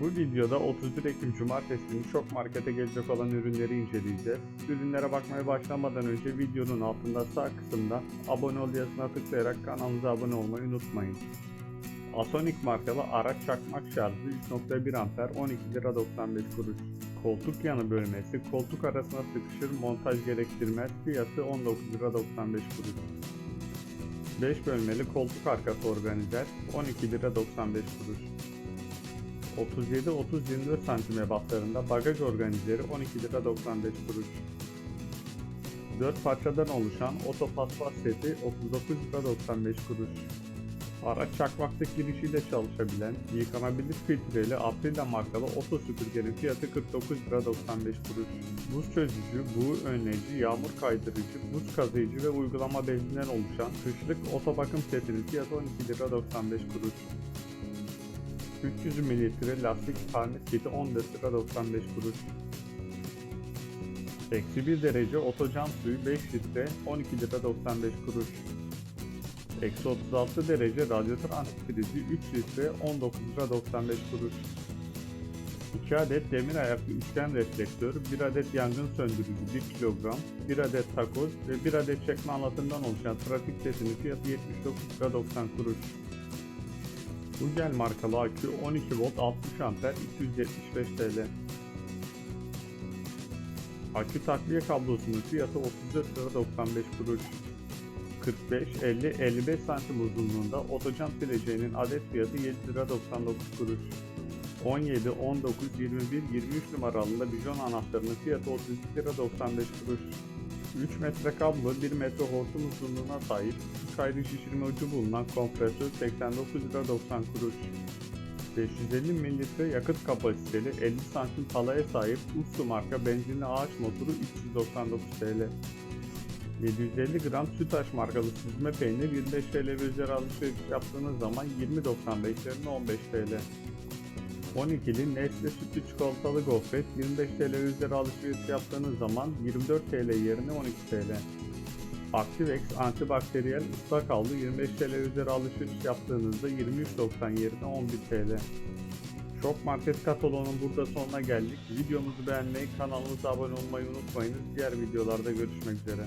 Bu videoda 31 Ekim Cumartesi günü Şok Market'e gelecek olan ürünleri inceleyeceğiz. Ürünlere bakmaya başlamadan önce videonun altında sağ kısımda abone ol yazısına tıklayarak kanalımıza abone olmayı unutmayın. Asonic markalı araç çakmak şarjı 3.1 amper 12 lira 95 kuruş. Koltuk yanı bölmesi koltuk arasına sıkışır montaj gerektirmez fiyatı 19 lira 95 kuruş. 5 bölmeli koltuk arkası organizer 12 lira 95 kuruş. 37-30-24 santim ebatlarında bagaj organizeri 12 lira 95 kuruş. 4 parçadan oluşan otopaspas seti 39 lira 95 kuruş. Araç çakmaklık girişiyle çalışabilen, yıkanabilir filtreli Aprila markalı oto süpürgenin fiyatı 49 lira 95 kuruş. Buz çözücü, buğu önleyici, yağmur kaydırıcı, buz kazıyıcı ve uygulama bezinden oluşan kışlık oto bakım setinin fiyatı 12 lira 95 kuruş. 300 mililitre lastik kiti 14 lira 95 kuruş. Eksi 1 derece otocan suyu 5 litre 12 lira 95 kuruş. Eksi 36 derece radyatör antifrizi 3 litre 19 lira 95 kuruş. 2 adet demir ayaklı üçgen reflektör, 1 adet yangın söndürücü 1 kilogram, 1 adet takoz ve 1 adet çekme anlatımdan oluşan trafik setinin fiyatı 79 lira 90 kuruş. Ugel markalı akü 12 volt 60 amper 275 TL. Akü takviye kablosunun fiyatı 34 lira 95 kuruş. 45, 50, 55 santim uzunluğunda otocan sileceğinin adet fiyatı 7 lira 99 kuruş. 17, 19, 21, 23 numaralında bijon anahtarının fiyatı 32 lira 95 kuruş. 3 metre kablo, 1 metre hortum uzunluğuna sahip, 3 ayrı şişirme ucu bulunan kompresör 89 lira 90 kuruş. 550 mililitre yakıt kapasiteli 50 santim talaya sahip Uslu marka benzinli ağaç motoru 399 TL. 750 gram Sütaş markalı süzme peynir 25 TL ve üzeri alışveriş yaptığınız zaman 20.95 yerine 15 TL. 12'li Nestle sütlü çikolatalı gofret 25 TL üzeri alışveriş yaptığınız zaman 24 TL yerine 12 TL. Activex antibakteriyel ıslak havlu 25 TL üzeri alışveriş yaptığınızda 23.90 yerine 11 TL. Şok Market kataloğunun burada sonuna geldik. Videomuzu beğenmeyi, kanalımıza abone olmayı unutmayınız. Diğer videolarda görüşmek üzere.